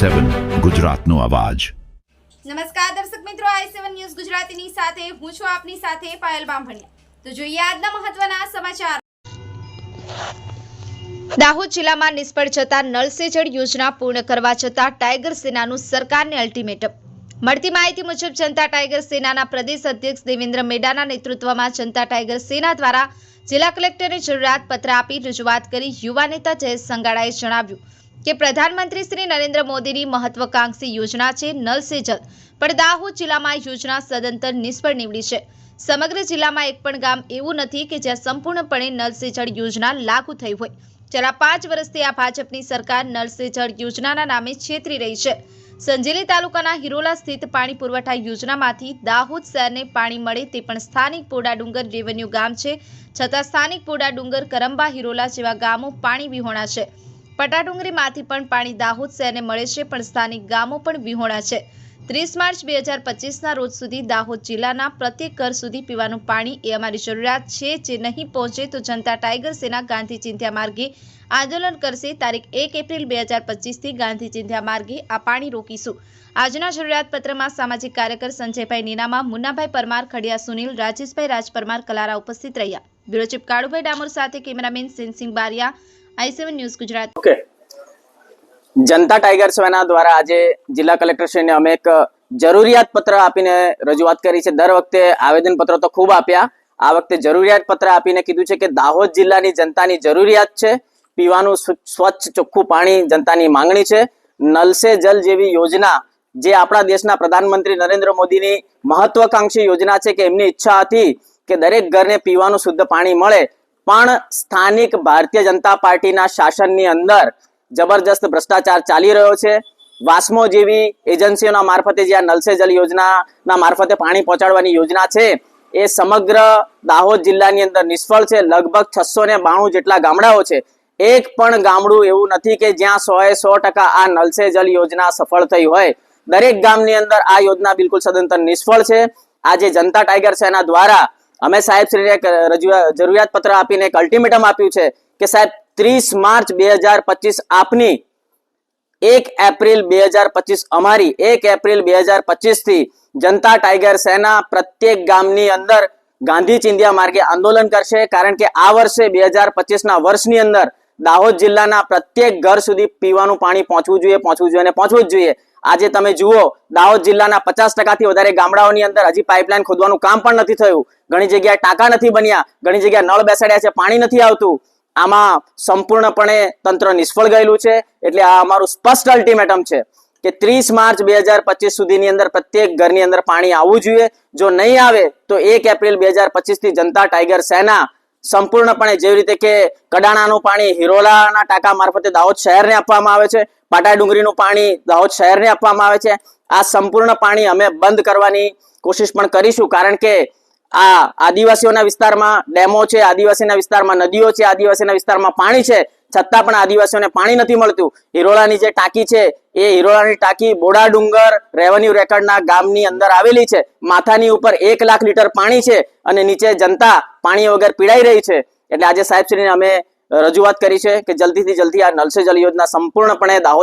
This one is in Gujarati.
સેવન ગુજરાતનો અવાજ. નમસ્કાર દર્શક મિત્રો, આઈ સેવન ન્યૂઝ ગુજરાતીની સાથે હું છું આપની સાથે પાયલ બામભણિયા. તો જોઈએ આજના મહત્વના સમાચાર. દાહોદ જિલ્લામાં નિષ્ફળ જતા નળ સે જળ યોજના પૂર્ણ કરવા જતા ટાઈગર સેનાનું સરકારને અલ્ટિમેટમ. મળતી માહિતી મુજબ, જનતા ટાઈગર સેનાના પ્રદેશ અધ્યક્ષ દેવેન્દ્ર મેડાના નેતૃત્વમાં જનતા ટાઈગર સેના દ્વારા જિલ્લા કલેક્ટરને જરૂરિયાત પત્ર આપી રજૂઆત કરી યુવા નેતા જયેશ સંગાડાએ જણાવ્યું કે પ્રધાનમંત્રી શ્રી નરેન્દ્ર મોદીની મહત્વકાંક્ષી યોજના છે નલ સે જલ. પણ દાહોદ જિલ્લામાં યોજના સદંતર નિષ્ફળ નીવડી છે. સમગ્ર જિલ્લામાં એક પણ ગામ એવું નથી કે જ્યાં સંપૂર્ણપણે નલ સે જળ યોજના લાગુ થઈ હોય. છેલ્લા પાંચ વર્ષથી આ ભાજપની સરકાર નલ સે જળ યોજનાના નામે છેતરી રહી છે. સંજેલી તાલુકાના હિરોલા સ્થિત પાણી પુરવઠા યોજનામાંથી દાહોદ શહેરને પાણી મળે તે પણ સ્થાનિક પોડા ડુંગર રેવન્યુ ગામ છે. છતાં સ્થાનિક પોડા ડુંગર કરંબા હિરોલા જેવા ગામો પાણી વિહોણા છે. પટાડુંગરીમાંથી પણ પાણી દાહોદ શહેરને મળે છે, પણ સ્થાનિક ગામો પણ વિહોણા છે. ત્રીસ માર્ચ બે હજાર પચીસના રોજ સુધી દાહોદ જિલ્લાના પ્રત્યેક ઘર સુધી પીવાનું પાણી એ અમારી જરૂરિયાત છે, જે નહીં પહોંચે તો જનતા ટાઈગર સેના ગાંધી ચિંધ્યા માર્ગે આંદોલન કરશે. તારીખ એક એપ્રિલ બે હજાર પચીસથી ગાંધી ચિંધ્યા માર્ગે આ પાણી રોકીશું. આજના જરૂરિયાત પત્રમાં સામાજિક કાર્યકર સંજયભાઈ નીનામા, મુન્નાભાઈ પરમાર, ખડિયા સુનિલ, રાજેશભાઈ રાજ પરમાર કલારા ઉપસ્થિત રહ્યા. બ્યુરો ચીફ કાળુભાઈ ડામોર સાથે cameraman Sensinh Bariya I seven news Gujarat. Okay Janata tiger Sena દ્વારા આજે જિલ્લા કલેક્ટરશ્રીને અમે એક જરૂરિયાત પત્ર આપીને રજૂઆત કરી છે. દર વખતે આવેદન પત્રો તો ખૂબ આપ્યા. આ વખતે જરૂરિયાત પત્ર આપીને કીધું છે કે દાહોદ જિલ્લાની જનતાની જરૂરિયાત છે. પીવાનું સ્વચ્છ ચોખ્ખું પાણી જનતાની માંગણી છે. નલ સે જલ જેવી યોજના જે આપણા દેશના પ્રધાનમંત્રી નરેન્દ્ર મોદીની મહત્વકાંક્ષી યોજના છે કે એમની ઈચ્છા હતી કે દરેક ઘરને પીવાનું શુદ્ધ પાણી મળે. પણ સ્થાનિક ભારતીય જનતા પાર્ટીના શાસનની અંદર જબરજસ્ત ભ્રષ્ટાચાર ચાલી રહ્યો છે. વાસ્મો જેવી એજન્સીઓના મારફતે જે આ નલસે જલ યોજનાના મારફતે પાણી પહોંચાડવાની યોજના છે, એ સમગ્ર દાહોદ જિલ્લાની અંદર નિષ્ફળ છે. લગભગ છસો ને બાણું જેટલા ગામડાઓ છે. એક પણ ગામડું એવું નથી કે જ્યાં સો એ સો ટકા આ નલસે જલ યોજના સફળ થઈ હોય. દરેક ગામની અંદર આ યોજના બિલકુલ સદંતર નિષ્ફળ છે. આજે જનતા ટાઈગર સેના દ્વારા અમે સાહેબ શ્રીને જરૂરિયાત પત્ર આપીને એક અલ્ટિમેટમ આપ્યું છે કે સાહેબ, ત્રીસ માર્ચ બે હજાર પચીસ આપની એક એપ્રિલ બે હજાર પચીસ અમારી એક એપ્રિલ બે હજાર પચીસથી જનતા ટાઈગર સેના પ્રત્યેક ગામની અંદર ગાંધી ચિંધિયા માર્ગે આંદોલન કરશે. કારણ કે આ વર્ષે બે હજાર પચીસના વર્ષની અંદર દાહોદ જિલ્લાના પ્રત્યેક ઘર સુધી પીવાનું પાણી પહોંચવું જોઈએ પહોંચવું જોઈએ અને પહોંચવું જ જોઈએ. આજે તમે જુઓ, દાહોદ જિલ્લાના પચાસ ટકાથી વધારે ગામડાઓની અંદર હજી પાઇપલાઇન ખોદવાનું કામ પણ નથી થયું. ઘણી જગ્યાએ ટાંકા નથી બન્યા, ઘણી જગ્યાએ નળ બેસાડ્યા છે, પાણી નથી આવતું. આમાં સંપૂર્ણપણે તંત્ર નિષ્ફળ ગયેલું છે, એટલે આ અમારું સ્પષ્ટ અલ્ટિમેટમ છે કે ત્રીસ માર્ચ બે હજાર પચીસ સુધીની અંદર પ્રત્યેક ઘરની અંદર પાણી આવવું જોઈએ. જો નહીં આવે, તો એક એપ્રિલ બે હજાર પચીસથી જનતા ટાઈગર સેના સંપૂર્ણપણે જેવી રીતે કે કડાણાનું પાણી હિરોલાના ટાંકા મારફતે દાહોદ શહેરને આપવામાં આવે છે, પાટા ડુંગરીનું પાણી દાહોદ શહેરને આપવામાં આવે છે. આ સંપૂર્ણ પાણી અમે બંધ કરવાની કોશિશ પણ કરીશું કારણ કે આ આદિવાસીઓના વિસ્તારમાં ડેમો છે, આદિવાસીના વિસ્તારમાં નદીઓ છે, આદિવાસીના વિસ્તારમાં પાણી છે. છતાં પણ આદિવાસીઓને પાણી નથી મળતું. હિરોળાની જે ટાંકી છે, એ હિરોળાની ટાંકી બોડા ડુંગર રેવન્યુ રેકર્ડના ગામની અંદર આવેલી છે. માથાની ઉપર એક લાખ લીટર પાણી છે અને નીચે જનતા પાણી વગર પીડાઈ રહી છે. એટલે આજે સાહેબશ્રીને અમે રજૂઆત કરી છે કે જલ્દીથી જલ્દી આ નલ જલ યોજના સંપૂર્ણપણે દાહોદ